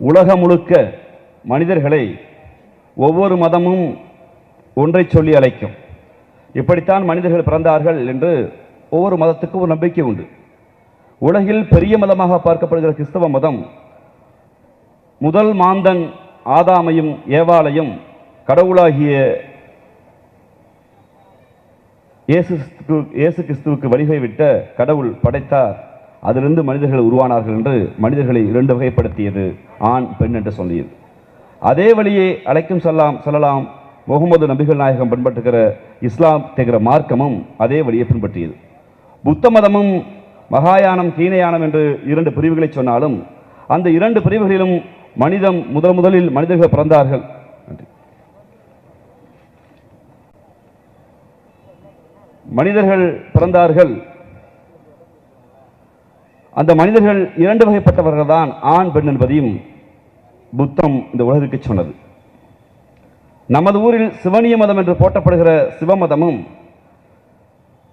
உலகம் முழுக்க மனிதர்களை ஒவ்வொரு மதமும் ஒன்றை சொல்லி அழைக்கும். இப்படித்தான் மனிதர்கள் பிறந்தார்கள் என்று ஒவ்வொரு மதத்துக்கும் ஒரு நம்பிக்கை உண்டு. உலகில் பெரிய மதமாக பார்க்கப்படுகிற கிறிஸ்தவ மதம் முதல் மாந்தன் ஆதாமையும் ஏவாளையும் கடவுளாகிய இயேசு இயேசு கிறிஸ்துவுக்கு வழிகை விட்ட கடவுள் படைத்தார். அதிலிருந்து மனிதர்கள் உருவானார்கள் என்று மனிதர்களை இரண்டு வகைப்படுத்தியது ஆண் பெண் என்று சொல்லியது. அதே வழியே அழைக்கும் செல்லாம் சொல்லலாம் முகமது நபிகள் நாயகம் பின்பற்றுகிற இஸ்லாம் தேகிற மார்க்கமும் அதே வழியை பின்பற்றியது. புத்த மதமும் மகாயானம் கீனயானம் என்று இரண்டு பிரிவுகளை சொன்னாலும் அந்த இரண்டு பிரிவுகளிலும் மனிதம் முதல் முதலில் மனிதர்கள் பிறந்தார்கள். நன்றி. மனிதர்கள் பிறந்தார்கள் அந்த மனிதர்கள் இரண்டு வகைப்பட்டவர்கள் தான் ஆண் பெண் என்பதையும் புத்தம் இந்த உலகிற்கு சொன்னது. நமது ஊரில் சிவனிய மதம் என்று போற்றப்படுகிற சிவமதமும்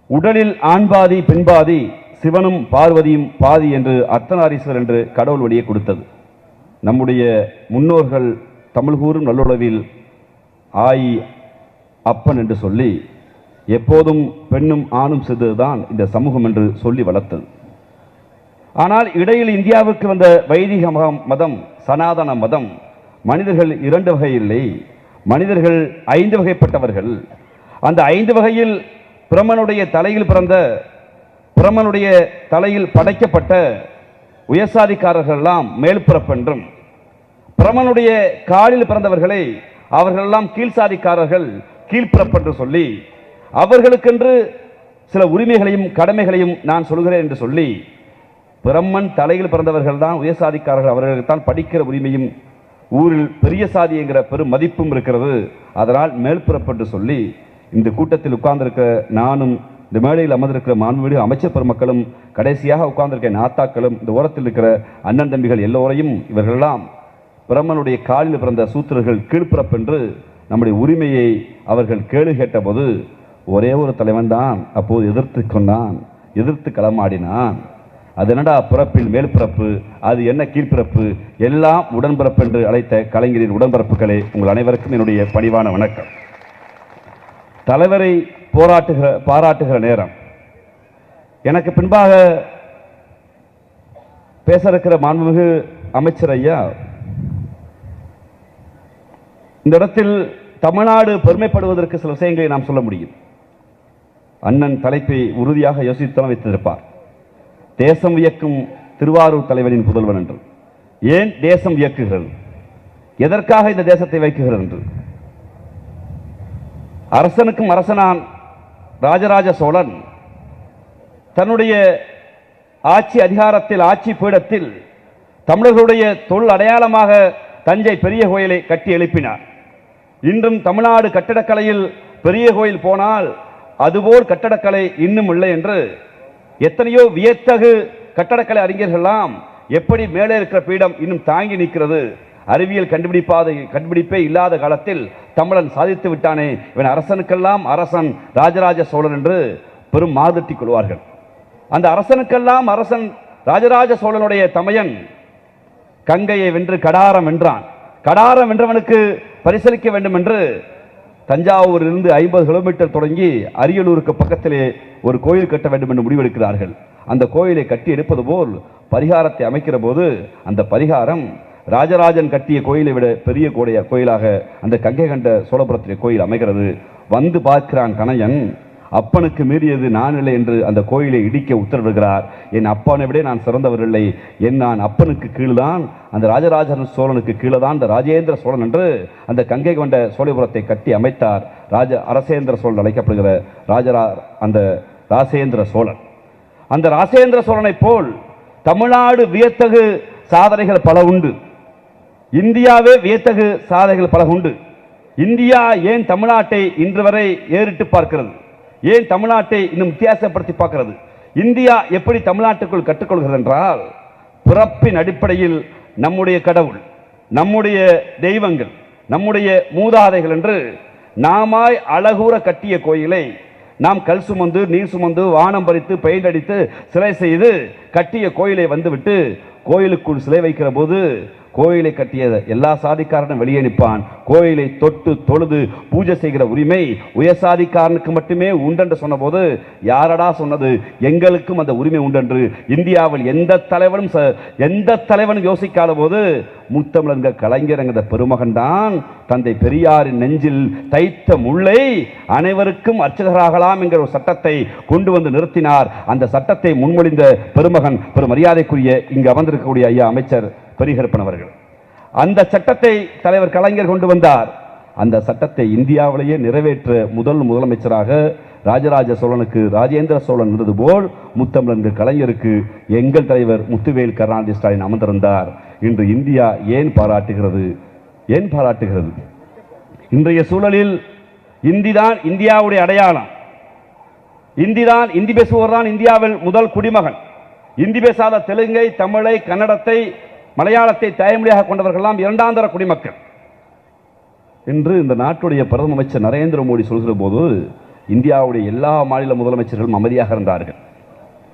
உடலில் ஆண் பாதி பெண் பாதி சிவனும் பார்வதியும் பாதி என்று அர்த்தநாரீஸ்வர் என்று கடவுள் வழியை கொடுத்தது. நம்முடைய முன்னோர்கள் தமிழ் கூறும் நல்லுறவில் ஆயி அப்பன் என்று சொல்லி எப்போதும் பெண்ணும் ஆணும் செய்ததுதான் இந்த சமூகம் என்று சொல்லி வளர்த்தது. ஆனால் இடையில் இந்தியாவுக்கு வந்த வைதிக மதம் சனாதன மதம் மனிதர்கள் இரண்டு வகை இல்லை. மனிதர்கள் ஐந்து வகைப்பட்டவர்கள். அந்த ஐந்து வகையில் பிரமனுடைய தலையில் பிறந்த பிரமனுடைய தலையில் படைக்கப்பட்ட உயர்சாதிக்காரர்கள் எல்லாம் மேல்பிறப்பென்றும் பிரமனுடைய காலில் பிறந்தவர்களை அவர்களெல்லாம் கீழ்சாதிக்காரர்கள் கீழ்ப்பிறப்பென்று சொல்லி அவர்களுக்கென்று சில உரிமைகளையும் கடமைகளையும் நான் சொல்கிறேன் என்று சொல்லி பிரம்மன் தலையில் பிறந்தவர்கள் தான் உயர்சாதிக்காரர்கள். அவர்களுக்கு தான் படிக்கிற உரிமையும் ஊரில் பெரிய சாதி என்கிற பெரும் மதிப்பும் இருக்கிறது. அதனால் மேல்பிறப்பென்று சொல்லி இந்த கூட்டத்தில் உட்கார்ந்திருக்கிற நானும் இந்த மேடையில் அமர்ந்திருக்கிற மாண்புமிகு அமைச்சர் பெருமக்களும் கடைசியாக உட்கார்ந்திருக்கிற நாத்தாக்களும் இந்த ஓரத்தில் இருக்கிற அண்ணன் தம்பிகள் எல்லோரையும் இவர்களெல்லாம் பிரம்மனுடைய காலில் பிறந்த சூத்திரர்கள் கீழ்ப்பிறப்பென்று நம்முடைய உரிமையை அவர்கள் கேடு கேட்டபோது ஒரே ஒரு தலைவன் தான் அப்போது எதிர்த்து கொண்டான் எதிர்த்து களமாடினான். அது என்னடா பிறப்பில் மேல் பிறப்பு அது என்ன கீழ்பிறப்பு? எல்லாம் உடன்பிறப்பு என்று அழைத்த கலைஞரின் உடன்பிறப்புகளே உங்கள் அனைவருக்கும் என்னுடைய பணிவான வணக்கம். தலைவரை போராட்டுகிற பாராட்டுகிற நேரம். எனக்கு பின்பாக பேச இருக்கிற மாண்புமிகு அமைச்சர் ஐயா இந்த இடத்தில் தமிழ்நாடு பெருமைப்படுவதற்கு சில விஷயங்களை நாம் சொல்ல முடியும். அண்ணன் தலைப்பை உறுதியாக யோசித்தான் வைத்திருப்பார். தேசம் இயக்கும் திருவாரூர் தலைவரின் புதல்வன் என்று. ஏன் தேசம் இயக்குகிறது எதற்காக இந்த தேசத்தை வைக்குகிறது என்று? அரசனுக்கும் அரசனான் ராஜராஜ சோழன் தன்னுடைய ஆட்சி அதிகாரத்தில் ஆட்சி பீடத்தில் தமிழர்களுடைய தொல் அடையாளமாக தஞ்சை பெரிய கோயிலை கட்டி எழுப்பினார். இன்றும் தமிழ்நாடு கட்டடக்கலையில் பெரிய கோயில் போனால் அதுபோல் கட்டடக்கலை இன்னும் இல்லை என்று எத்தனையோ வியத்தகு கட்டடக்கலை அறிஞர்கள்லாம் எப்படி மேலே இருக்கிற பீடம் இன்னும் தாங்கி நிற்கிறது? அறிவியல் கண்டுபிடிப்பாத கண்டுபிடிப்பே இல்லாத காலத்தில் தமிழன் சாதித்து விட்டானே. இவன் அரசனுக்கெல்லாம் அரசன் ராஜராஜ சோழன் என்று பெரும் மாதட்டி கொள்வார்கள். அந்த அரசனுக்கெல்லாம் அரசன் ராஜராஜ சோழனுடைய தமையன் கங்கையை வென்று கடாரம் வென்றான். கடாரம் வென்றவனுக்கு பரிசளிக்க வேண்டும் என்று தஞ்சாவூரிலிருந்து ஐம்பது கிலோமீட்டர் தொடங்கி அரியலூருக்கு பக்கத்திலே ஒரு கோயில் கட்ட வேண்டும் என்று முடிவெடுக்கிறார்கள். அந்த கோயிலை கட்டி எடுப்பது போல் பரிகாரத்தை அமைக்கிற போது அந்த பரிகாரம் ராஜராஜன் கட்டிய கோயிலை விட பெரிய கோடைய கோயிலாக அந்த கங்கை கண்ட சோழபுரத்திலே கோயில் அமைகிறது. வந்து பார்க்கிறான் கணையன் அப்பனுக்கு மீறியது நான் இல்லை என்று அந்த கோயிலை இடிக்க உத்தரவிடுகிறார். என் அப்பானை விட நான் சிறந்தவர் இல்லை. என் நான் அப்பனுக்கு கீழ்தான் அந்த ராஜராஜன் சோழனுக்கு கீழே தான் அந்த ராஜேந்திர சோழன் என்று அந்த கங்கை கொண்ட சோழிபுரத்தை கட்டி அமைத்தார். ராஜ அரசேந்திர சோழன் அழைக்கப்படுகிற ராஜரா அந்த ராசேந்திர சோழன். அந்த ராசேந்திர சோழனைப் போல் தமிழ்நாடு வியத்தகு சாதனைகள் பல உண்டு. இந்தியாவே வியத்தகு சாதனைகள் பல உண்டு. இந்தியா ஏன் தமிழ்நாட்டை இன்று வரை ஏறிட்டு பார்க்கிறது? ஏன் தமிழ்நாட்டை இன்னும் வித்தியாசப்படுத்தி பார்க்கிறது? இந்தியா எப்படி தமிழ்நாட்டுக்குள் கற்றுக்கொள்கிறது என்றால் பிறப்பின் அடிப்படையில் நம்முடைய கடவுள் நம்முடைய தெய்வங்கள் நம்முடைய மூதாதைகள் என்று நாமாய் அழகூற கட்டிய கோயிலை நாம் கல் சுமந்து நீர் சுமந்து வானம் பறித்து பெயிண்ட் அடித்து சிலை செய்து கட்டிய கோயிலை வந்துவிட்டு கோயிலுக்குள் சிலை வைக்கிற போது கோயிலை கட்டிய எல்லா சாதிக்காரனும் வெளியே நிற்பான். கோயிலை தொட்டு தொழுது பூஜை செய்கிற உரிமை உயர்சாதிக்காரனுக்கு மட்டுமே உண்டென்று சொன்னபோது யாரடா சொன்னது? எங்களுக்கும் அந்த உரிமை உண்டென்று. இந்தியாவில் எந்த தலைவனும் ச- எந்த தலைவனும் யோசிக்காத போது முத்தமிழங்க கலைஞரங்கிற பெருமகன் தான் தந்தை பெரியாரின் நெஞ்சில் தைத்த முல்லை அனைவருக்கும் அர்ச்சகராகலாம் என்கிற ஒரு சட்டத்தை கொண்டு வந்து நிறுத்தினார். அந்த சட்டத்தை முன்மொழிந்த பெருமகன் பெரும் மரியாதைக்குரிய இங்கு அமர்ந்திருக்கக்கூடிய ஐயா அமைச்சர் பெரிகற்பனவர்கள் அவர்கள். அந்த சட்டத்தை தலைவர் கலைஞர் கொண்டு வந்தார். அந்த சட்டத்தை இந்தியாவிலேயே நிறைவேற்ற முதல் முதலமைச்சராக ராஜராஜ சோழனுக்கு ராஜேந்திர சோழன் இருந்தது போல் முத்தமிழன் கலைஞருக்கு எங்கள் தலைவர் முத்துவேல் கருணாநிதி ஸ்டாலின் அமர்ந்திருந்தார். இன்று இந்தியா ஏன் பாராட்டுகிறது? ஏன் பாராட்டுகிறது? இன்றைய சூழலில் இந்திதான் இந்தியாவுடைய அடையாளம். இந்தி தான் இந்தி பேசுவோர் தான் இந்தியாவில் முதல் குடிமகன். இந்தி பேசாத தெலுங்கை தமிழை கன்னடத்தை மலையாளத்தை தாய்மொழியாக கொண்டவர்கள்லாம் இரண்டாந்தர குடிமக்கள். என்று இந்த நாட்டுடைய பிரதம அமைச்சர் நரேந்திர மோடி சொல்கிற போது இந்தியாவுடைய எல்லா மாநில முதலமைச்சர்களும் அமைதியாக இருந்தார்கள்.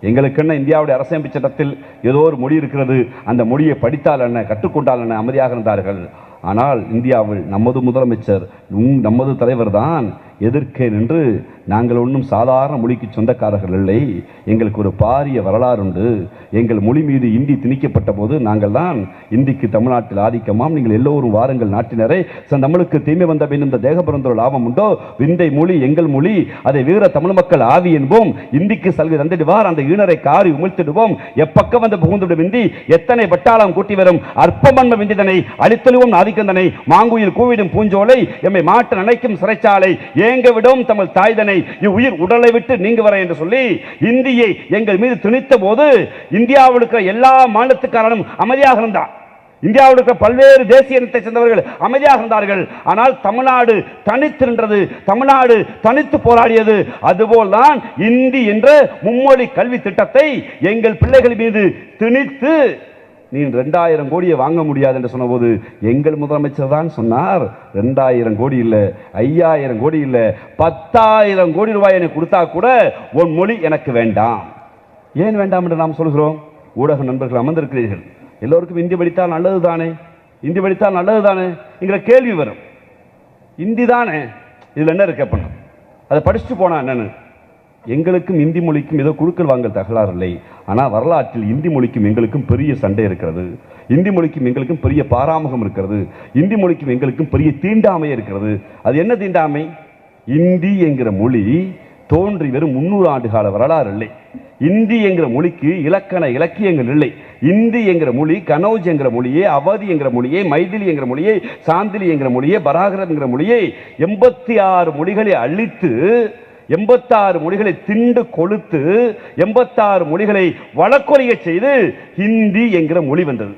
எங்களுக்கென்ன இந்தியாவுடைய அரசியமைப்பு சட்டத்தில் ஏதோ ஒரு மொழி இருக்கிறது அந்த மொழியை படித்தால் என்ன கற்றுக்கொண்டால் என்ன அமைதியாக இருந்தார்கள். ஆனால் இந்தியாவில் நமது முதலமைச்சர் நமது தலைவர் தான் எதிர்க்கே நின்று நாங்கள் ஒன்றும் சாதாரண மொழிக்கு சொந்தக்காரர்கள் இல்லை. எங்களுக்கு ஒரு பாரிய வரலாறு உண்டு. எங்கள் மொழி மீது இந்தி திணிக்கப்பட்ட போது நாங்கள் தான் இந்திக்கு தமிழ்நாட்டில் ஆதிக்கமாம். நீங்கள் எல்லோரும் வாருங்கள் நாட்டினரை. ச- நம்மளுக்கு தீமை வந்த பின் இந்த தேகபுரந்தோர் லாபம் உண்டோ? விந்தை மொழி எங்கள் மொழி அதை வீர தமிழ் மக்கள் ஆவி என்போம். இந்திக்கு சல்வி தந்திடுவார். அந்த ஈனரை காரி உமிழ்த்திடுவோம். எப்பக்கம் வந்து புகுந்துவிடும் இந்தி? எத்தனை பட்டாளம் கூட்டி வரும்? அற்பமன்ம விந்திதனை அழித்தொழுவும் ஆதிக்கந்தனை மாங்குயில் கூவிடும் பூஞ்சோலை எம்மை மாட்டு நினைக்கும் சிறைச்சாலை ஏங்க விடும் தமிழ் தாய்தனை. இவ்வுயிர் உடலை விட்டு நீங்க வர என்று சொல்லி இந்தியை எங்கள் மீது திணித்த போது இந்தியாவில் இருக்கிற எல்லா மாநிலத்துக்காரனும் அமைதியாக இருந்தார் இந்தியாவில் இருக்கிற பல்வேறு தேசிய இனத்தை சேர்ந்தவர்கள் அமைதியாக இருந்தார்கள். ஆனால் தமிழ்நாடு தனித்து நின்றது. தமிழ்நாடு தனித்து போராடியது. அதுபோல்தான் இந்தி என்ற மும்மொழி கல்வி திட்டத்தை எங்கள் பிள்ளைகள் மீது திணித்து நீ ரெண்டாயிரம் கோடியை வாங்க முடியாது என்று சொன்னபோது எங்கள் முதலமைச்சர் தான் சொன்னார் ரெண்டாயிரம் கோடி இல்லை ஐயாயிரம் கோடி இல்லை பத்தாயிரம் கோடி ரூபாய் எனக்கு கொடுத்தா கூட உன் மொழி எனக்கு வேண்டாம். ஏன் வேண்டாம் என்று நாம் சொல்கிறோம்? ஊடக நண்பர்கள் அமர்ந்திருக்கிறீர்கள். எல்லோருக்கும் இந்தி படித்தால் நல்லது தானே இந்தி படித்தால் நல்லது தானே என்கிற கேள்வி வரும். இந்தி தானே? இதில் என்ன இருக்கு பண்ண அதை படிச்சுட்டு போனா என்னன்னு? எங்களுக்கும் இந்தி மொழிக்கும் ஏதோ குழுக்கள் வாங்கல் தகராறு இல்லை ஆனால் வரலாற்றில் இந்தி மொழிக்கும் எங்களுக்கும் பெரிய சண்டை இருக்கிறது. இந்தி மொழிக்கும் எங்களுக்கும் பெரிய பாராமுகம் இருக்கிறது. இந்தி மொழிக்கும் எங்களுக்கும் பெரிய தீண்டாமை இருக்கிறது. அது என்ன தீண்டாமை? இந்தி என்கிற மொழி தோன்றி வெறும் முன்னூறு ஆண்டு கால வரலாறு இல்லை. இந்தி என்கிற மொழிக்கு இலக்கண இலக்கியங்கள் இல்லை. இந்தி என்கிற மொழி கனௌஜ் என்கிற மொழியே அவதி என்கிற மொழியே மைதிலி என்கிற மொழியே சாந்திலி என்கிற மொழியே பராகரம் என்கிற மொழியை எண்பத்தி ஆறு மொழிகளை அழித்து எண்பத்தாறு மொழிகளை திண்டு கொளுத்து எண்பத்தாறு மொழிகளை வழக்கொலிய செய்து ஹிந்தி என்கிற மொழி வந்தது.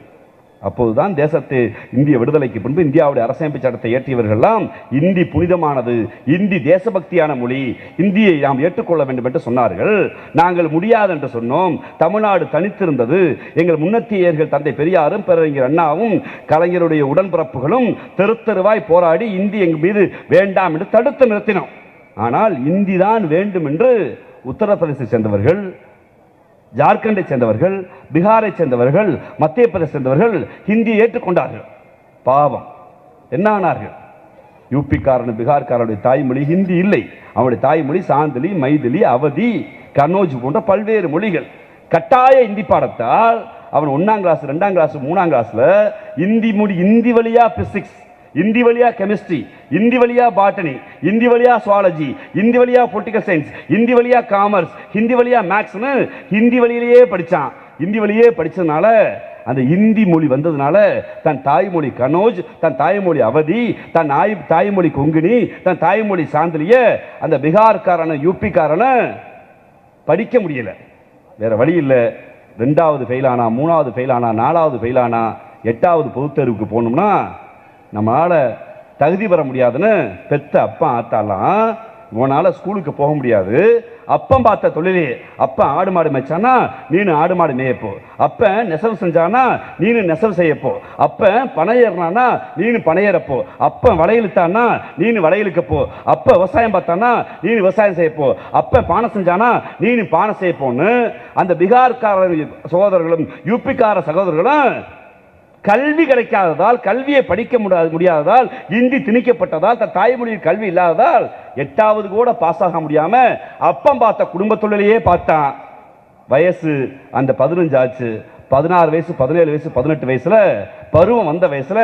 அப்போதுதான் தேசத்து இந்திய விடுதலைக்கு பின்பு இந்தியாவுடைய அரசமைப்பு சட்டத்தை இயற்றியவர்கள்லாம் இந்தி புனிதமானது இந்தி தேசபக்தியான மொழி இந்தியை நாம் ஏற்றுக்கொள்ள வேண்டும் என்று சொன்னார்கள். நாங்கள் முடியாது என்று சொன்னோம். தமிழ்நாடு தனித்திருந்தது. எங்கள் முன்னத்தியர்கள் தந்தை பெரியாரும் பேரறிஞர் அண்ணாவும் கலைஞருடைய உடன்பிறப்புகளும் தெருத்தருவாய் போராடி இந்தி எங்கள் மீது வேண்டாம் என்று தடுத்து நிறுத்தினோம். ஆனால் இந்தி தான் வேண்டும் என்று உத்தரப்பிரதேசத்தை சேர்ந்தவர்கள் ஜார்க்கண்டை சேர்ந்தவர்கள் பீகாரை சேர்ந்தவர்கள் மத்திய பிரதேச சேர்ந்தவர்கள் ஹிந்தியை ஏற்றுக்கொண்டார்கள். பாவம். என்ன ஆனார்கள்? யூபிக்காரன் பீகார்காரனுடைய தாய்மொழி ஹிந்தி இல்லை. அவனுடைய தாய்மொழி சாந்திலி மைதிலி அவதி கனோஜ் போன்ற பல்வேறு மொழிகள். கட்டாய இந்தி பாடத்தால் அவன் ஒன்றாம் கிளாஸ் ரெண்டாம் கிளாஸ் மூணாம் கிளாஸில் இந்தி மொழி இந்தி வழியாக பிசிக்ஸ் இந்தி வழியா கெமிஸ்ட்ரி இந்தி வழியா பாட்டனி இந்தி வழியா சுவாலஜி இந்தி வழியா பொலிட்டிக்கல் சயின்ஸ் இந்தி வழியா காமர்ஸ் ஹிந்தி வழியா மேக்ஸ்னு ஹிந்தி வழியிலேயே படித்தான் இந்தி வழியே படித்ததுனால அந்த இந்தி மொழி வந்ததுனால தன் தாய்மொழி கனோஜ் தன் தாய்மொழி அவதி தன் நாய் தாய்மொழி கொங்கினி தன் தாய்மொழி சாந்திலிய அந்த பீகார்காரன யூபிக்காரன படிக்க முடியல. வேற வழி இல்லை. ரெண்டாவது ஃபெயிலானா மூணாவது ஃபெயிலானா நாலாவது ஃபெயிலானா எட்டாவது பொதுத்தேர்வுக்கு போகணும்னா நம்மளால் தகுதி பெற முடியாதுன்னு பெத்த அப்பா ஆத்தாலாம் உன்னால் ஸ்கூலுக்கு போக முடியாது. அப்பம் பார்த்த தொழிலே அப்பா ஆடு மாடு மேய்ச்சானா நீனு ஆடு மாடு மேயப்போ. அப்போ நெசவு செஞ்சானா நீனு நெசவு செய்யப்போ. அப்ப பனையேறினானா நீனு பனையேறப்போ ஏறப்போ. அப்பன் வளையலுத்தானா நீனு வளையலுக்கப்போ அப்ப விவசாயம் பார்த்தானா நீனு விவசாயம் செய்யப்போ. அப்ப பானை செஞ்சானா நீனு பானை செய்யப்போன்னு அந்த பீகார்கார சகோதரர்களும் யூபிக்கார சகோதரர்களும் கல்வி கிடைக்காததால் கல்வியை படிக்க முடியாது முடியாததால் இந்தி திணிக்கப்பட்டதால் தன் தாய்மொழியில் கல்வி இல்லாததால் எட்டாவது கூட பாஸ் ஆக முடியாம அப்பம் பார்த்த குடும்ப தொழிலையே பார்த்தான். வயசு அந்த பதினஞ்சு ஆச்சு. பதினாறு வயசு பதினேழு வயசு பதினெட்டு வயசுல பருவம் வந்த வயசுல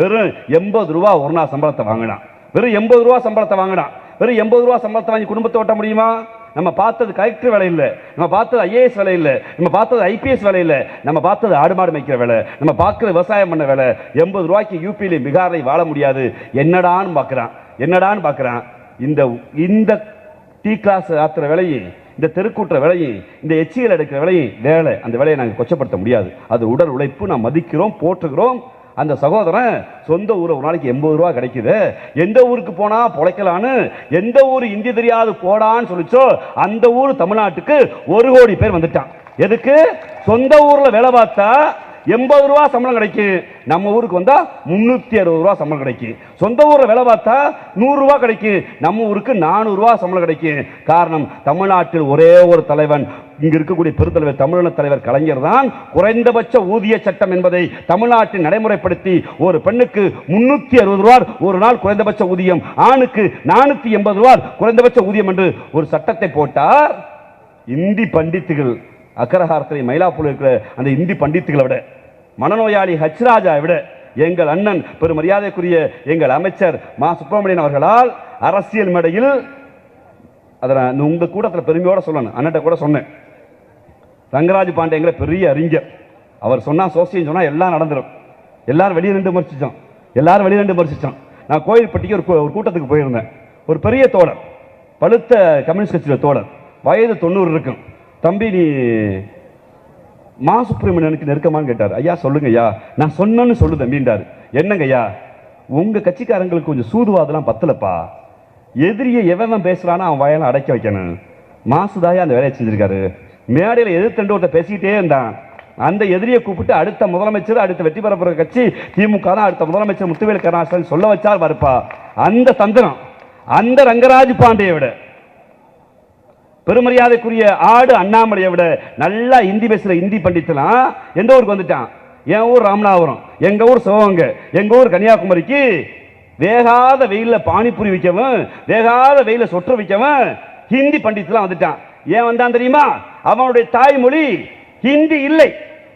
வெறும் எண்பது ரூபா ஒரு நாள் சம்பளத்தை வாங்கினான். வெறும் எண்பது ரூபா சம்பளத்தை வாங்கினான். வெறும் எண்பது ரூபா சம்பளத்தை வாங்கி குடும்பத்தை ஓட்ட முடியுமா? நம்ம பார்த்தது கலெக்டர் வேலை இல்லை. நம்ம பார்த்தது ஐஏஎஸ் வேலை இல்லை. நம்ம பார்த்தது ஐபிஎஸ் வேலை இல்லை. நம்ம பார்த்தது ஆடு மாடு மேய்க்கிற வேலை. நம்ம பார்க்குற விவசாயம் பண்ண வேலை. எண்பது ரூபாய்க்கு யூபியில் பீகாரில் வாழ முடியாது. என்னடான்னு பார்க்குறான். என்னடான்னு பார்க்குறான். இந்த இந்த டீ கிளாஸ் ஆத்துற வேலையும் இந்த தெருக்கூட்டுற விலையும் இந்த எச்சியல் எடுக்கிற விலையும் வேலை. அந்த வேலையை நாங்கள் கொச்சப்படுத்த முடியாது. அது உடல் உழைப்பு. நாம் மதிக்கிறோம் போற்றுகிறோம். அந்த சகோதரன் சொந்த ஊரை ஒரு நாளைக்கு எண்பது ரூபா கிடைக்குது. எந்த ஊருக்கு போனா பொழைக்கலான்னு எந்த ஊர் இந்தி தெரியாது போடான்னு சொல்லிச்சோ அந்த ஊர் தமிழ்நாட்டுக்கு ஒரு கோடி பேர் வந்துட்டான். எதுக்கு? சொந்த ஊர்ல வேலை பார்த்தா எண்பது ரூபா சம்பளம் கிடைக்கும் நம்ம ஊருக்கு வந்தால் முந்நூற்றி அறுபது ரூபா சம்பளம் கிடைக்கும் சொந்த ஊரில் வேலை பார்த்தா நூறுரூவா கிடைக்கும் நம்ம ஊருக்கு நானூறுரூவா சம்பளம் கிடைக்கும் காரணம் தமிழ்நாட்டில் ஒரே ஒரு தலைவன். இங்கே இருக்கக்கூடிய பெருத்தலைவர் தமிழன தலைவர் கலைஞர் தான் குறைந்தபட்ச ஊதிய சட்டம் என்பதை தமிழ்நாட்டில் நடைமுறைப்படுத்தி ஒரு பெண்ணுக்கு முந்நூற்றி அறுபது ரூபாய் ஒரு நாள் குறைந்தபட்ச ஊதியம் ஆணுக்கு நானூற்றி எண்பது ரூபாய் குறைந்தபட்ச ஊதியம் என்று ஒரு சட்டத்தை போட்டார் இந்தி பண்டித்துகள். அக்கரஹாரத்தில் மயிலாப்பூர் இருக்கிற அந்த இந்தி பண்டித்துகளை விட மனநோயாளி ஹச்ராஜா விட எங்கள் அண்ணன் பெரும் மரியாதைக்குரிய எங்கள் அமைச்சர் மா. சுப்பிரமணியன் அவர்களால் அரசியல் மேடையில் அதை நான் உங்க கூட்டத்தில் பெருமையோட சொல்லணும். அண்ணன்ட்ட கூட சொன்னேன். ரங்கராஜ் பாண்டேங்கிற பெரிய அறிஞர். அவர் சொன்னால் சோசியம் சொன்னால் எல்லாம் நடந்துடும் எல்லாரும் வெளியே நின்று விமர்சிச்சோம் எல்லாரும் வெளியே நின்று விமர்சிச்சோம் நான் கோயில்பட்டிக்கு ஒரு ஒரு கூட்டத்துக்கு போயிருந்தேன். ஒரு பெரிய தோழர். பழுத்த கம்யூனிஸ்ட் கட்சியில் தோழர். வயது தொண்ணூறு இருக்கும். தம்பி நீ மா சுப்பிரமணியனுக்கு நெருக்கமான்னு கேட்டார். ஐயா சொல்லுங்க ஐயா நான் சொன்னேன்னு சொல்லு தம்பின்றார். என்னங்க ஐயா உங்கள் கட்சிக்காரங்களுக்கு கொஞ்சம் சூதுவாதெல்லாம் பத்தலப்பா. எதிரியை எவன் பேசுகிறானோ அவன் வாயெல்லாம் அடைக்க வைக்கணும். மாசுதாயா அந்த வேலையை செஞ்சுருக்காரு. மேடையில் எதிர்த்தண்டு ஒருத்தர் பேசிக்கிட்டே இருந்தான். அந்த எதிரியை கூப்பிட்டு அடுத்த முதலமைச்சர் அடுத்த வெற்றி பெற போகிற கட்சி திமுக தான் அடுத்த முதலமைச்சர் முத்துவேல் கருணாநிதி சொல்ல வச்சார் பாருப்பா. அந்த தந்திரம் அந்த ரங்கராஜ் பாண்டியை விட பெருமரியாதைக்குரிய ஆடு அண்ணாமலையை விட நல்லா இந்தி பேசுகிற இந்தி பண்டித்தலாம் எந்த ஊருக்கு வந்துட்டான்? என் ஊர் ராமநாதபுரம் எங்கள் ஊர் சிவகங்கை எங்கள் ஊர் கன்னியாகுமரிக்கு வேகாத வெயிலில் பானிபூரி விற்கவும் வேகாத வெயில சொற்று விற்கவும் ஹிந்தி பண்டித்தலாம் வந்துட்டான். ஏன் வந்தான் தெரியுமா? அவனுடைய தாய்மொழி ஹிந்தி இல்லை.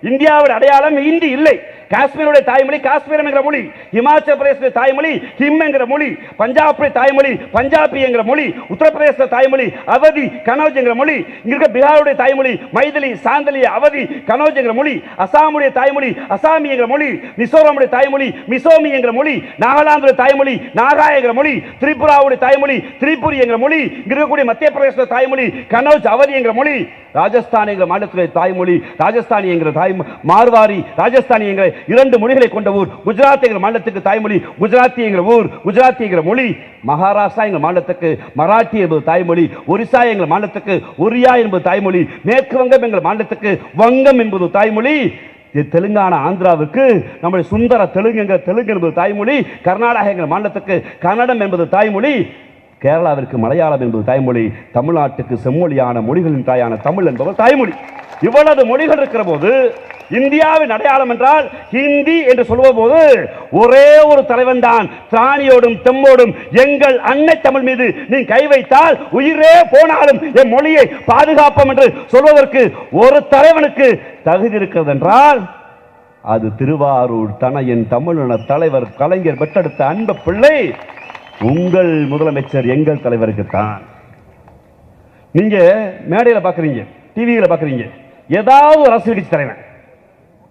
இந்தியாவோட அடையாளம் ஹிந்தி இல்லை. காஷ்மீருடைய தாய்மொழி காஷ்மீரம் என்கிற மொழி இமாச்சல பிரதேச தாய்மொழி ஹிம் என்கிற மொழி பஞ்சாபுடைய தாய்மொழி பஞ்சாபி என்கிற மொழி உத்தரப்பிரதேச தாய்மொழி அவதி கனோஜ் என்கிற மொழி இங்க இருக்க பீகாருடைய தாய்மொழி மைதிலி சாந்தலி அவதி கனோஜ் என்கிற மொழி அசாமுடைய தாய்மொழி அசாமி என்கிற மொழி மிசோரமுடைய தாய்மொழி மிசோமி என்கிற மொழி நாகாலாந்துடைய தாய்மொழி நாகா என்கிற மொழி திரிபுராவுடைய தாய்மொழி திரிபுரி என்கிற மொழி இங்க இருக்கக்கூடிய மத்திய பிரதேச தாய்மொழி கனோஜ் அவதி என்கிற மொழி ராஜஸ்தான் என்கிற மாநிலத்துடைய தாய்மொழி ராஜஸ்தானி என்கிற தாய் மார்வாரி ராஜஸ்தானி என்கிற இரண்டு மொழிகளை கொண்ட ஊர். குஜராத் எங்கள் மாநிலத்துக்கு தாய்மொழி குஜராத்தி என்கிற ஊர் குஜராத்தி என்கிற மொழி. மகாராஷ்டிரா எங்கள் மாநிலத்துக்கு மராட்டி என்பது தாய்மொழி. ஒரிசா எங்கள் மாநிலத்துக்கு ஒரியா என்பது தாய்மொழி. மேற்கு வங்கம் எங்கள் மாநிலத்துக்கு வங்கம் என்பது தாய்மொழி. இது தெலுங்கானா ஆந்திராவுக்கு. நம்முடைய சுந்தர தெலுங்கு தெலுங்கு என்பது தாய்மொழி. கர்நாடகா எங்கள் மாநிலத்துக்கு கன்னடம் என்பது தாய்மொழி. கேரளாவிற்கு மலையாளம் என்பது தாய்மொழி. தமிழ்நாட்டுக்கு செம்மொழியான மொழிகளின் தாயான தமிழ் என்பவர் தாய்மொழி. இவ்வளவு மொழிகள் இருக்கிற போது இந்தியாவின் அடையாளம் என்றால் ஹிந்தி என்று சொல்லுவ போது ஒரே ஒரு தலைவன் தான். திராணியோடும் தெம்மோடும் எங்கள் அன்னை தமிழ் மீது நீ கை வைத்தால் உயிரே போனாலும் என் மொழியை பாதுகாப்போம் என்று சொல்வதற்கு ஒரு தலைவனுக்கு தகுதி இருக்கிறது என்றால் அது திருவாரூர் தனையின் தமிழின தலைவர் கலைஞர் பெற்றெடுத்த அன்ப பிள்ளை உங்கள் முதலமைச்சர் எங்கள் தலைவருக்கு தான் நீங்க மேடையில பாக்குறீங்க டிவியில பாக்குறீங்க. ஏதாவது ஒரு அரசியல் கட்சி தலைவன்.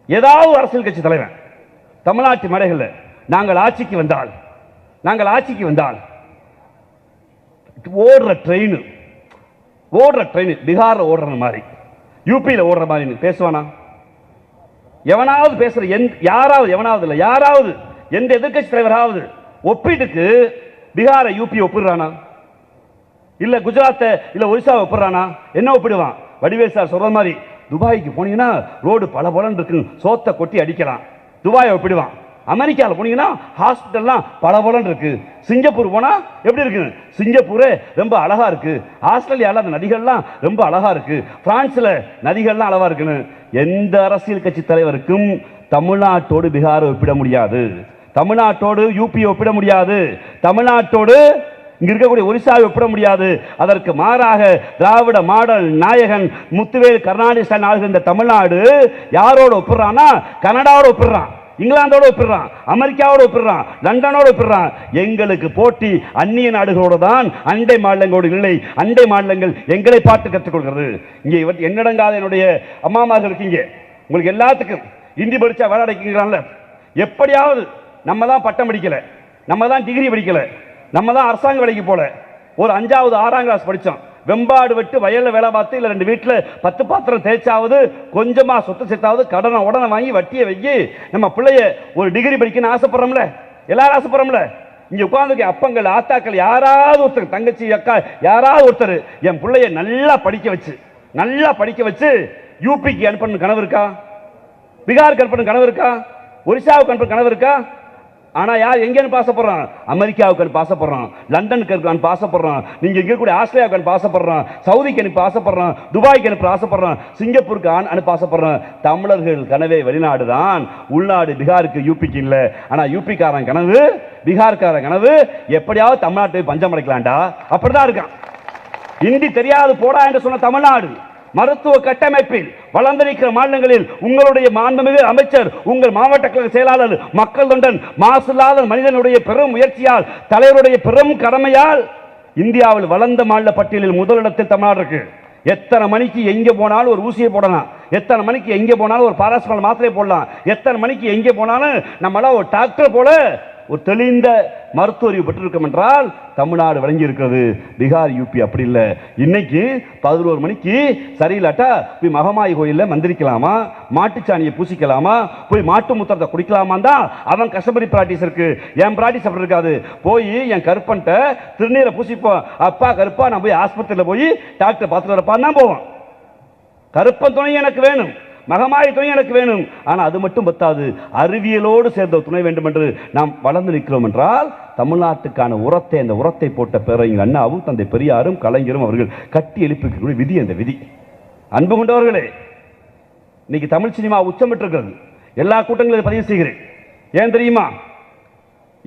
ஏதாவது ஒரு அரசியல் கட்சி தலைவன். தமிழ்நாட்டு மேடைகள்ல நாங்கள் ஆட்சிக்கு வந்தால் நாங்கள் ஆட்சிக்கு வந்தால் ஓடுற ட்ரெயின் ஓடுற ட்ரெயின் பீகார்ல ஓடுற மாதிரி யூபியில் ஓடுற மாதிரி பேசுவானா? எவனாவது பேசுற எந் யாராவது எவனாவது இல்லை யாராவது எந்த எதிர்க்கட்சி தலைவராவது ஒப்பீட்டுக்கு பீகாரை யூபி ஒப்பிடுறானா? இல்ல குஜராத்தை இல்ல ஒரிசாவை ஒப்பிடுறானா? என்ன ஒப்பிடுவான்? வடிவேல் சார் சொல்ற மாதிரி துபாய்க்கு போனீங்கன்னா ரோடு பல பலன் இருக்கு. சோத்தை கொட்டி அடிக்கலாம். துபாயை ஒப்பிடுவான். அமெரிக்காவில் போனீங்கன்னா ஹாஸ்பிட்டல்லாம் பல பலன் இருக்கு. சிங்கப்பூர் போனால் எப்படி இருக்கு? சிங்கப்பூர் ரொம்ப அழகா இருக்கு. ஆஸ்திரேலியாவில் அந்த நதிகள்லாம் ரொம்ப அழகா இருக்கு. ஃப்ரான்ஸில் நதிகள்லாம் அழகா இருக்குன்னு. எந்த அரசியல் கட்சி தலைவருக்கும் தமிழ்நாட்டோடு பீகாரை ஒப்பிட முடியாது. தமிழ்நாட்டோடு யூபி ஒப்பிட முடியாது. தமிழ்நாட்டோடு இங்க இருக்கக்கூடிய ஒரிசாவை ஒப்பிட முடியாது. அதற்கு மாறாக திராவிட மாடல் நாயகன் முத்துவேல் கருணாநிதி ஸ்டாலின் ஆளுகிற இந்த தமிழ்நாடு யாரோட ஒப்பிடுறான்னா கனடாவோட ஒப்பிடுறான் இங்கிலாந்தோட ஒப்பிடுறான் அமெரிக்காவோட ஒப்பிடுறான் லண்டனோட ஒப்பிடுறான். எங்களுக்கு போட்டி அந்நிய நாடுகளோடு தான் அண்டை மாநிலங்களோடு இல்லை. அண்டை மாநிலங்கள் எங்களை பார்த்து கற்றுக்கொள்கிறது இங்கே இவர் என்னடங்காத என்னுடைய அம்மாமார்கள் இருக்கீங்க உங்களுக்கு எல்லாத்துக்கும் இந்தி படிச்சா வேலை அடைக்கிறான்ல எப்படியாவது நம்ம தான் பட்டம் படிக்கலை நம்ம தான் டிகிரி படிக்கல. நம்ம தான் அரசாங்க வேலைக்கு போல. ஒரு அஞ்சாவது ஆறாம் கிளாஸ் படித்தோம் வெம்பாடு விட்டு வயலில் வேலை பார்த்து இல்லை ரெண்டு வீட்டில் பத்து பாத்திரம் தேய்ச்சாவது கொஞ்சமாக சொத்து சேர்த்தாவது கடனை உடனே வாங்கி வட்டியை வைக்கி நம்ம பிள்ளைய ஒரு டிகிரி படிக்கணும்னு ஆசைப்படுறோம்ல? எல்லாரும் ஆசைப்படுறோம்ல? இங்கே உட்கார்ந்துருக்க அப்பங்கள் ஆத்தாக்கள் யாராவது ஒருத்தர் தங்கச்சி அக்கா யாராவது ஒருத்தர் என் பிள்ளைய நல்லா படிக்க வச்சு நல்லா படிக்க வச்சு யூபிக்கு அனுப்பணும் கனவு இருக்கா? பீகாருக்கு அனுப்பணும் கனவு இருக்கா? ஒரிசாவுக்கு அனுப்பணும் கனவு இருக்கா? ஆனா யார் எங்கேன்னு பாசப்படுறான்? அமெரிக்காவுக்கு அனுப்ப ஆசைப்படுறான் லண்டனுக்கு அனுப்ப ஆசைப்படுறான் நீங்க இங்க கூட ஆஸ்திரேலியாவுக்கு அனுப்ப ஆசைப்படுறான் சவுதிக்கு அனுப்பி ஆசைப்படுறான் துபாய்க்கு அனுப்பி ஆசைப்படுறான் சிங்கப்பூருக்கு ஆண் அனுப்பி ஆசைப்படுறான் தமிழர்கள் கனவே வெளிநாடு தான் உள்நாடு பீகாருக்கு யூபிக்கு இல்ல. ஆனா யூபிக்காரன் கனவு பீகார்காரன் கனவு எப்படியாவது தமிழ்நாட்டை பஞ்சம் அடைக்கலாண்டா அப்படிதான் இருக்கான். இந்தி தெரியாது போடா என்று சொன்ன தமிழ்நாடு. மருத்துவ கட்டமைப்பில் வளர்ந்திருக்கிற மாநிலங்களில் உங்களுடைய மாண்புமிகு அமைச்சர் உங்கள் மாவட்ட கழக செயலாளர் மக்கள் தொண்டன் மாசில்லாத மனிதனுடைய பெரும் முயற்சியால் தலைவருடைய பெரும் கடமையால் இந்தியாவில் வளர்ந்த மாநில பட்டியலில் முதலிடத்தில் தமிழ்நாடு இருக்கு. எத்தனை மணிக்கு எங்கே போனாலும் ஒரு ஊசியை போடலாம். எத்தனை மணிக்கு எங்கே போனாலும் ஒரு பாராசமல் மாத்திரை போடலாம். எத்தனை மணிக்கு எங்கே போனாலும் நம்மளால் ஒரு டாக்டர் போல ஒரு தெளிந்த மருத்துவ அறிவு பெற்றிருக்கோம் என்றால் தமிழ்நாடு விளங்கி இருக்கிறது பீகார் யூபி அப்படி இல்லை. இன்னைக்கு பதினோரு மணிக்கு சரியில்லாட்டா போய் மகமாயி கோயிலில் மந்திரிக்கலாமா? மாட்டுச்சாணியை பூசிக்கலாமா? போய் மாட்டு முத்திரத்தை குடிக்கலாமா தான் அவன் கஷ்டப்படி பிராக்டிஸ் இருக்கு. என் பிராக்டிஸ் அப்படி இருக்காது. போய் என் கருப்பன்ட்ட திருநீரை பூசிப்போம். அப்பா கருப்பா நான் போய் ஆஸ்பத்திரியில் போய் டாக்டர் பார்த்துட்டு வரப்பான் தான் போவான். கருப்பன் துணை எனக்கு வேணும். மகமாய துணை எனக்கு வேணும். ஆனால் அது மட்டும் பத்தாது. அறிவியலோடு சேர்ந்த துணை வேண்டும் என்று நாம் வளர்ந்து நிற்கிறோம் என்றால் தமிழ்நாட்டுக்கான உரத்தை அந்த உரத்தை போட்ட பேரறிஞர் அண்ணாவும் தந்தை பெரியாரும் கலைஞரும் அவர்கள் கட்டி எழுப்பிக்கக்கூடிய விதி அந்த விதி. அன்பு கொண்டவர்களே இன்னைக்கு தமிழ் சினிமா உச்சமிட்டிருக்கிறது எல்லா கூட்டங்களிலும் பதிவு செய்கிறேன். ஏன் தெரியுமா?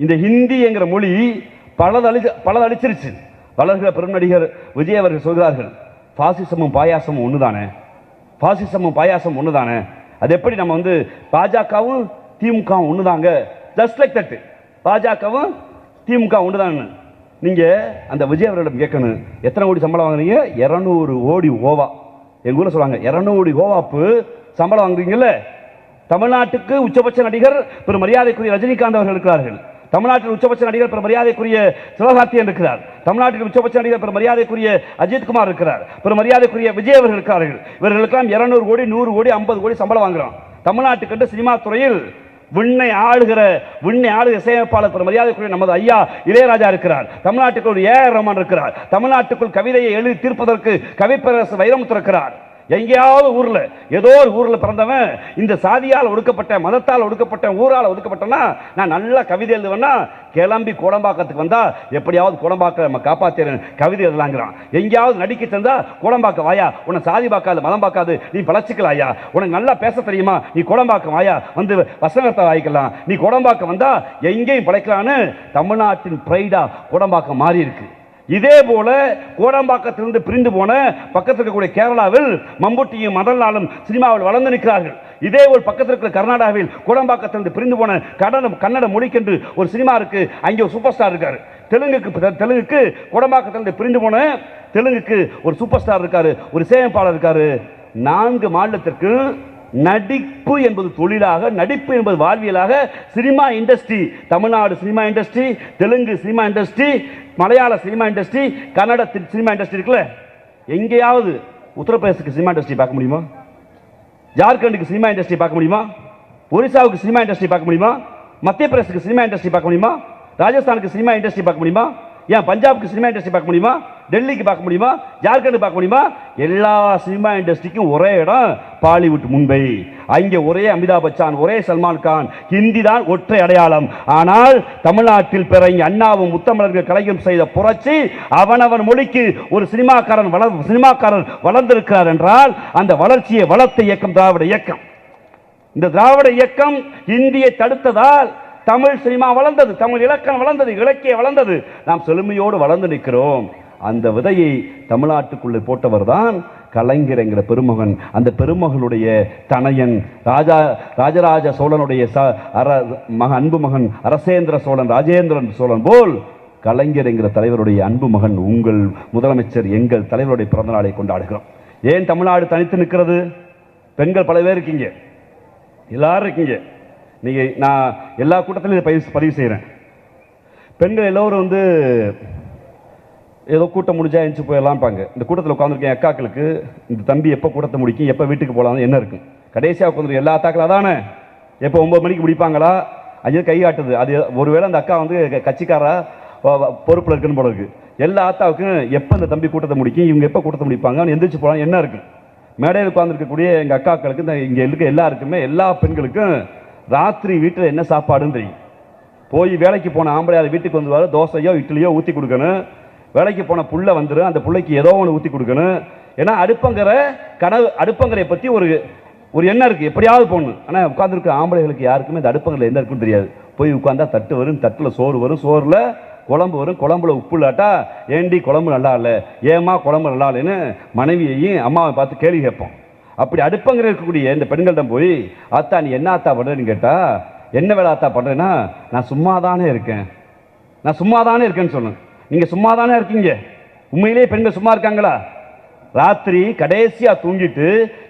இந்த ஹிந்தி என்கிற மொழி பலது அழி பலது அழிச்சிருச்சு வளர்கிற பெரும் நடிகர் விஜய் அவர்கள் சொல்கிறார்கள் பாசிசமும் பாயாசமும் ஒண்ணுதானே? பாசிசமும் பாயாசம் ஒண்ணுதானே? அது எப்படி நம்ம வந்து பாஜகவும் திமுகவும் ஒண்ணுதாங்க? ஜஸ்ட் லைக் தட் பாஜகவும் திமுக ஒன்றுதானு நீங்கள் அந்த விஜய் அவர்களிடம் கேட்கணும். எத்தனை கோடி சம்பளம் வாங்குறீங்க இரநூறு கோடி ஓவா எங்கள் ஊரில் சொல்லுவாங்க இரநூறு கோவாப்பு சம்பளம் வாங்குறீங்கல்ல? தமிழ்நாட்டுக்கு உச்சபட்ச நடிகர் பெரும் மரியாதைக்குரிய ரஜினிகாந்த் அவர்கள் இருக்கிறார்கள். தமிழ்நாட்டில் உச்சபட்ச நடிகர் பெரும் மரியாதைக்குரிய சிவகார்த்தியன் இருக்கிறார். தமிழ்நாட்டில் உச்சபட்ச நடிகர் பிற மரியாதைக்குரிய அஜித்குமார் இருக்கிறார். பெரும் மரியாதைக்குரிய விஜய் அவர்கள் இருக்கிறார்கள் இவர்களுக்கெல்லாம் இருநூறு கோடி நூறு கோடி ஐம்பது கோடி சம்பளம் வாங்குறோம். தமிழ்நாட்டுக்கு சினிமா துறையில் விண்ணை ஆளுகிற விண்ணை ஆளுகிற இசையமைப்பாளர் பிற மரியாதைக்குரிய நமது ஐயா இளையராஜா இருக்கிறார். தமிழ்நாட்டுக்குள் ஒரு ஏஆர் ரஹ்மான் இருக்கிறார். தமிழ்நாட்டுக்குள் கவிதையை எழுதி தீர்ப்பதற்கு கவிப்பரசு வைரமுத்து இருக்கிறார். எங்கேயாவது ஊரில் ஏதோ ஒரு ஊரில் பிறந்தவன் இந்த சாதியால் ஒடுக்கப்பட்ட மதத்தால் ஒடுக்கப்பட்ட ஊரால் ஒடுக்கப்பட்டனா நான் நல்லா கவிதை எழுதுவேன்னா கிளம்பி கோடம்பாக்கத்துக்கு வந்தால் எப்படியாவது கோடம்பாக்க நம்ம காப்பாத்திறேன் கவிதை எழுதலாங்கிறான். எங்கேயாவது நடிக்க தந்தா கோடம்பாக்க வாயா. உன்னை சாதி பார்க்காது மதம் பார்க்காது நீ பழச்சிக்கலாயா உனக்கு நல்லா பேச தெரியுமா? நீ கோடம்பாக்கம் வாயா. வந்து வசனத்தை வாய்க்கலாம். நீ கோடம்பாக்கம் வந்தால் எங்கேயும் பழைக்கலான்னு தமிழ்நாட்டின் ப்ரைடாக கோடம்பாக்கம் மாறி இருக்குது இதே போல கோடம்பாக்கத்திலிருந்து பிரிந்து போன பக்கத்தில் இருக்கக்கூடிய கேரளாவில் மம்புட்டியும் மதன்லாலும் சினிமாவில் வளர்ந்து நிற்கிறார்கள். இதே ஒரு பக்கத்தில் இருக்கிற கர்நாடகாவில் கோடம்பாக்கத்திலிருந்து பிரிந்து போன கடனம் கன்னட மொழிக்கென்று ஒரு சினிமா இருக்கு. அங்கே ஒரு சூப்பர் ஸ்டார் இருக்காரு. தெலுங்குக்கு தெலுங்குக்கு கோடம்பாக்கத்திலிருந்து பிரிந்து போன தெலுங்குக்கு ஒரு சூப்பர் ஸ்டார் இருக்காரு. ஒரு சேமிப்பாளர் இருக்காரு. நான்கு மாநிலத்திற்கு நடிப்பு என்பது தொழிலாக நடிப்பு என்பது வாழ்வியலாக cinema industry Tamil Nadu cinema industry Telugu cinema industry Malayala cinema industry Kannada cinema industry இருக்குல்ல? எங்கேயாவது உத்தரப்பிரதேசத்துக்கு சினிமா இண்டஸ்ட்ரி பார்க்க முடியுமா? ஜார்க்கண்டுக்கு சினிமா இண்டஸ்ட்ரி பார்க்க முடியுமா? ஒரிசாவுக்கு சினிமா இண்டஸ்ட்ரி பார்க்க முடியுமா? மத்திய பிரதேசத்துக்கு சினிமா இண்டஸ்ட்ரி பார்க்க முடியுமா? ராஜஸ்தானுக்கு சினிமா இண்டஸ்ட்ரி பார்க்க முடியுமா? ஏன் பஞ்சாபுக்கு சினிமா இண்டஸ்ட்ரி பார்க்க முடியுமா? டெல்லிக்கு பார்க்க முடியுமா? ஜார்க்கண்ட் பார்க்க முடியுமா? எல்லா சினிமா இண்டஸ்ட்ரிக்கும் ஒரே இடம் பாலிவுட் மும்பை. அங்கே ஒரே அமிதாப் பச்சான் ஒரே சல்மான் கான். ஹிந்தி தான் ஒற்றை அடையாளம். ஆனால் தமிழ்நாட்டில் பிற இங்கே அண்ணாவும் முத்தமிழர்கள் கலைஞரும் செய்த புரட்சி அவனவன் மொழிக்கு ஒரு சினிமாக்காரன் வளர் சினிமாக்காரன் வளர்ந்திருக்கிறார் என்றால் அந்த வளர்ச்சியை வளர்த்த இயக்கம் திராவிட இயக்கம். இந்த திராவிட இயக்கம் இந்தியை தடுத்ததால் தமிழ் சினிமா வளர்ந்தது தமிழ் இலக்கணம் வளர்ந்தது இலக்கியம் வளர்ந்தது. நாம் செழுமையோடு வளர்ந்து நிற்கிறோம். அந்த விதையை தமிழ்நாட்டுக்குள்ளே போட்டவர் தான் கலைஞர் என்கிற பெருமகன். அந்த பெருமகனுடைய தனையன் ராஜா ராஜராஜ சோழனுடைய ச அர மக அன்பு மகன் அரசேந்திர சோழன் ராஜேந்திரன் சோழன் போல் கலைஞர் என்கிற தலைவருடைய அன்பு மகன் உங்கள் முதலமைச்சர் எங்கள் தலைவருடைய பிறந்த நாளை கொண்டாடுகிறோம். ஏன் தமிழ்நாடு தனித்து நிற்கிறது? பெண்கள் பல பேர் இருக்கீங்க. எல்லாரும் இருக்கீங்க. நீங்கள் நான் எல்லா கூட்டத்திலையும் பதிவு பதிவு செய்கிறேன் பெண்கள் எல்லோரும் வந்து ஏதோ கூட்டம் முடிஞ்சா எழுந்து போயிடலாம்ப்பாங்க இந்த கூட்டத்தில் உட்காந்துருக்கேன் அக்காக்களுக்கு இந்த தம்பி எப்போ கூட்டத்தை முடிக்கும் எப்போ வீட்டுக்கு போகலாம் என்ன இருக்கும் கடைசியாக உட்காந்துருக்கு எல்லா அத்தாக்களா தானே எப்போ ஒம்பது மணிக்கு முடிப்பாங்களா? அஞ்சு கை காட்டுது. அது ஒருவேளை அந்த அக்கா வந்து கட்சிக்காரா பொறுப்பில் இருக்குன்னு போல இருக்குது எல்லா அத்தாவுக்கும் எப்போ இந்த தம்பி கூட்டத்தை முடிக்கும் இவங்க எப்போ கூட்டத்தை முடிப்பாங்க எந்திரிச்சு போகலாம் என்ன இருக்கும் மேடையில் உட்காந்துருக்கக்கூடிய எங்கள் அக்காக்களுக்கு இந்த இங்கே இருக்க எல்லாருக்குமே எல்லா பெண்களுக்கும் ராத்திரி வீட்டில் என்ன சாப்பாடுன்னு தெரியும். போய் வேலைக்கு போன அதை வீட்டுக்கு வந்து வர தோசையோ இட்லியோ ஊற்றி கொடுக்கணும். வேலைக்கு போன புள்ள வந்துடும் அந்த பிள்ளைக்கு ஏதோ ஒன்று ஊற்றி கொடுக்கணும். ஏன்னா அடுப்பங்கிற கனவு அடுப்பங்கரை பற்றி ஒரு ஒரு எண்ணம் இருக்குது எப்படியாவது போகணும் ஆனால் உட்காந்துருக்க ஆம்பளைகளுக்கு யாருக்குமே இந்த அடுப்பங்கரையில் என்ன இருக்குன்னு தெரியாது. போய் உட்காந்தா தட்டு வரும் தட்டில் சோறு வரும் சோறில் குழம்பு வரும் குழம்புல உப்பு இல்லாட்டா ஏண்டி குழம்பு நல்லா இல்லை? ஏமா குழம்பு நல்லா இல்லைன்னு மனைவியையும் அம்மாவை பார்த்து கேள்வி கேட்போம். அப்படி அடுப்பங்கிற இருக்கக்கூடிய இந்த பெண்கள்கிட்ட போய் ஆத்தா நீ என்ன ஆத்தா பண்ணுறேன்னு கேட்டால் என்ன வேலை ஆத்தா பண்ணுறேன்னா நான் சும்மா தானே இருக்கேன். நான் சும்மா தானே இருக்கேன்னு சொல்லணும். நீங்கள் சும்மா தானே இருக்கீங்க? உண்மையிலேயே பெண்கள் சும்மா இருக்காங்களா? ராத்திரி கடைசியாக தூங்கிட்டு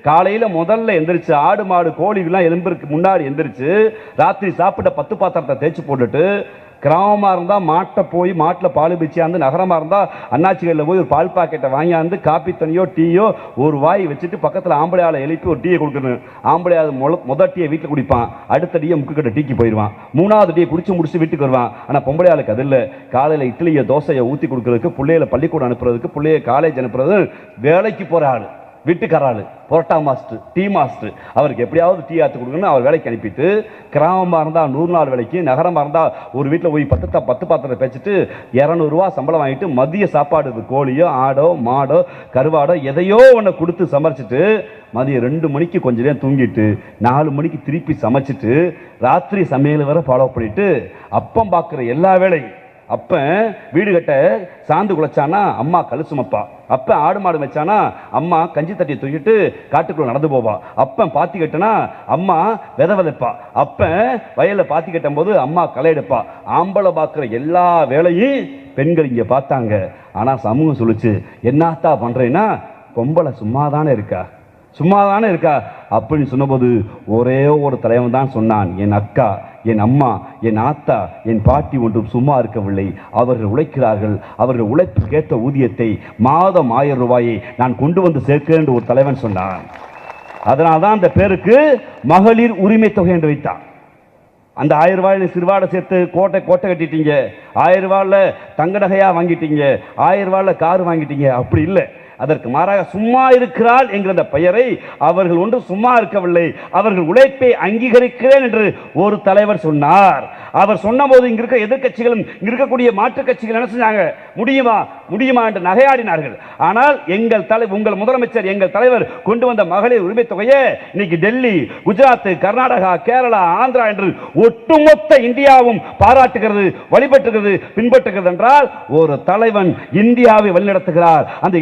காலையில் முதல்ல எந்திரிச்சு ஆடு மாடு கோழிகள்லாம் எலும்பிற்கு முன்னாடி எந்திரிச்சு ராத்திரி சாப்பிட்ட பத்து பாத்திரத்தை தேய்ச்சி போட்டுட்டு கிராமமாக இருந்தால் மாட்டை போய் மாட்டில் பால் பிச்சியாந்து நகரமாக இருந்தால் அண்ணாச்சிகளில் போய் ஒரு பால் பாக்கெட்டை வாங்கியாந்து காப்பி தண்ணியோ டீயோ ஒரு வாய் வச்சுட்டு பக்கத்தில் ஆம்பளையால் எழுப்பி ஒரு டீயை கொடுக்கணும். ஆம்பளையால் முத முத டீயை வீட்டில் குடிப்பான். அடுத்த டீயை முக்குக்கட்ட டீக்கு போயிடுவான். மூணாவது டீயை குடிச்சு முடிச்சு வீட்டுக்கு வருவான். ஆனால் பொம்பளையாளுக்கு அது இல்லை. காலையில் இட்லியை தோசையை ஊற்றி கொடுக்கறதுக்கு பிள்ளைகளை பள்ளிக்கூடம் அனுப்புறதுக்கு பிள்ளைய காலேஜ் அனுப்புறது வேலைக்கு போகிற ஆள். வீட்டுக்காராளு புரோட்டா மாஸ்டர் டீ மாஸ்டர். அவருக்கு எப்படியாவது டீ ஆற்று கொடுக்கணும்னு அவர் வேலைக்கு அனுப்பிட்டு கிராமமாக இருந்தால் நூறு நாள் வேலைக்கு நகரமாக இருந்தால் ஒரு வீட்டில் போய் பத்து பத்து பாத்திரத்தை பேச்சுட்டு இரநூறுவா சம்பளம் வாங்கிட்டு மதிய சாப்பாடு இது கோழியோ ஆடோ மாடோ கருவாடோ எதையோ ஒன்று கொடுத்து சமைச்சிட்டு மதியம் ரெண்டு மணிக்கு கொஞ்ச நேரம் தூங்கிட்டு நாலு மணிக்கு திருப்பி சமைச்சிட்டு ராத்திரி சமையல் வரை ஃபாலோ பண்ணிட்டு அப்பம் பார்க்குற எல்லா வேலையும் அப்பன் வீடு கட்ட சாந்து குலைச்சானா அம்மா கழு சுமப்பா ஆடு மாடு வச்சானா அம்மா கஞ்சி தட்டியை தூக்கிட்டு காட்டுக்குள்ள நடந்து போவா. அப்பன் பாத்தி கட்டினா அம்மா வித விதைப்பா. அப்பன் வயல்ல பாத்தி கட்டும் போது அம்மா களை எடுப்பா. ஆம்பளை பார்க்குற எல்லா வேலையும் பெண்கள் இங்க பார்த்தாங்க. ஆனா சமூகம் சொல்லுச்சு என்னத்தா பண்றேன்னா பொம்பளை சும்மா தானே இருக்கா? சும்மா தானே இருக்கா? அப்படின்னு சொன்னபோது ஒரே ஒரு தலைவன் தான் சொன்னான் என் அக்கா என் அம்மா என் ஆத்தா என் பாட்டி ஒன்றும் சும்மா இருக்கவில்லை. அவர்கள் உழைக்கிறார்கள். அவர்கள் உழைப்பிற்கேற்ற ஊதியத்தை மாதம் ஆயிரம் ரூபாயை நான் கொண்டு வந்து சேர்க்கிறேன் என்று ஒரு தலைவன் சொன்னான். அதனால் தான் அந்த பேருக்கு மகளிர் உரிமை தொகை என்று வைத்தான். அந்த ஆயிரம் ரூபாயில் சிறுவாடை சேர்த்து கோட்டை கோட்டை கட்டிட்டீங்க. ஆயிரம் ரூபாயில் தங்க நகையா வாங்கிட்டீங்க. ஆயிரம் ரூபாயில் கார் வாங்கிட்டீங்க. அப்படி இல்லை. அதற்கு மாறாக சும்மா இருக்கிறாள் என்கிற அந்த பெயரை அவர்கள் ஒன்று சும்மா இருக்கவில்லை. அவர்கள் உழைப்பை அங்கீகரிக்கிறேன் என்று ஒரு தலைவர் சொன்னார். அவர் சொன்னபோது இங்க இருக்க எதிர்க்கட்சிகளும் இங்க இருக்கக்கூடிய மாற்றுக் கட்சிகள் என்ன செஞ்சாங்க? முடியுமா? முடியுமா என்று நகையாடினார்கள். ஆனால் எங்கள் தலை உங்கள் முதலமைச்சர் எங்கள் தலைவர் கொண்டு வந்த மகளிர் உரிமை தொகையை இன்னைக்கு டெல்லி குஜராத் கர்நாடகா கேரளா ஆந்திரா என்று ஒட்டுமொத்த இந்தியாவும் பாராட்டுகிறது வழிபட்டுகிறது பின்பற்றுகிறது என்றால் ஒரு தலைவன் இந்தியாவை வழிநடத்துகிறார். அந்த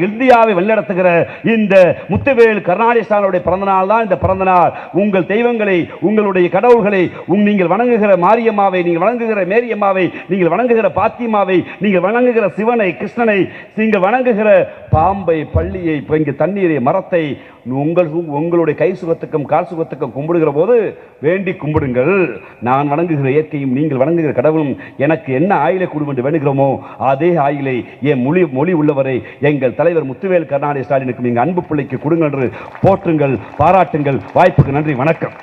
இந்தியாவை வழிநடத்துகிற இந்த முத்துவேல் கருணாநிதிசாமியுடைய பிறந்த நாள் தான் இந்த பிறந்த நாள் உங்கள் தெய்வங்களை உங்களுடைய கடவுள்களை உங் நீங்கள் வணங்குகிற மாரியம்மாவை நீங்கள் வணங்குகிற மேரியம்மாவை நீங்கள் வணங்குகிற பாத்திமாவை நீங்கள் வணங்குகிற சிவனை கிருஷ்ணனை நீங்கள் வணங்குகிற பாம்பை பள்ளியை இப்ப இங்கு தண்ணீரை மரத்தை உங்கள் உங்களுடைய கை சுகத்துக்கும் கால் சுகத்துக்கும் கும்பிடுகிற போது வேண்டி கும்பிடுங்கள். நான் வணங்குகிற இயற்கையும் நீங்கள் வணங்குகிற கடவுளும் எனக்கு என்ன ஆயிலை கொடுக்கும் என்று வேண்டுகிறோமோ அதே ஆயிலை என் மொழி மொழி உள்ளவரை எங்கள் தலைவர் முத்துவேல் கருணாநிதி ஸ்டாலினுக்கும் எங்கள் அன்பு பிள்ளைக்கு கொடுங்கள் என்று போற்றுங்கள் பாராட்டுங்கள். வாய்ப்புக்கு நன்றி வணக்கம்.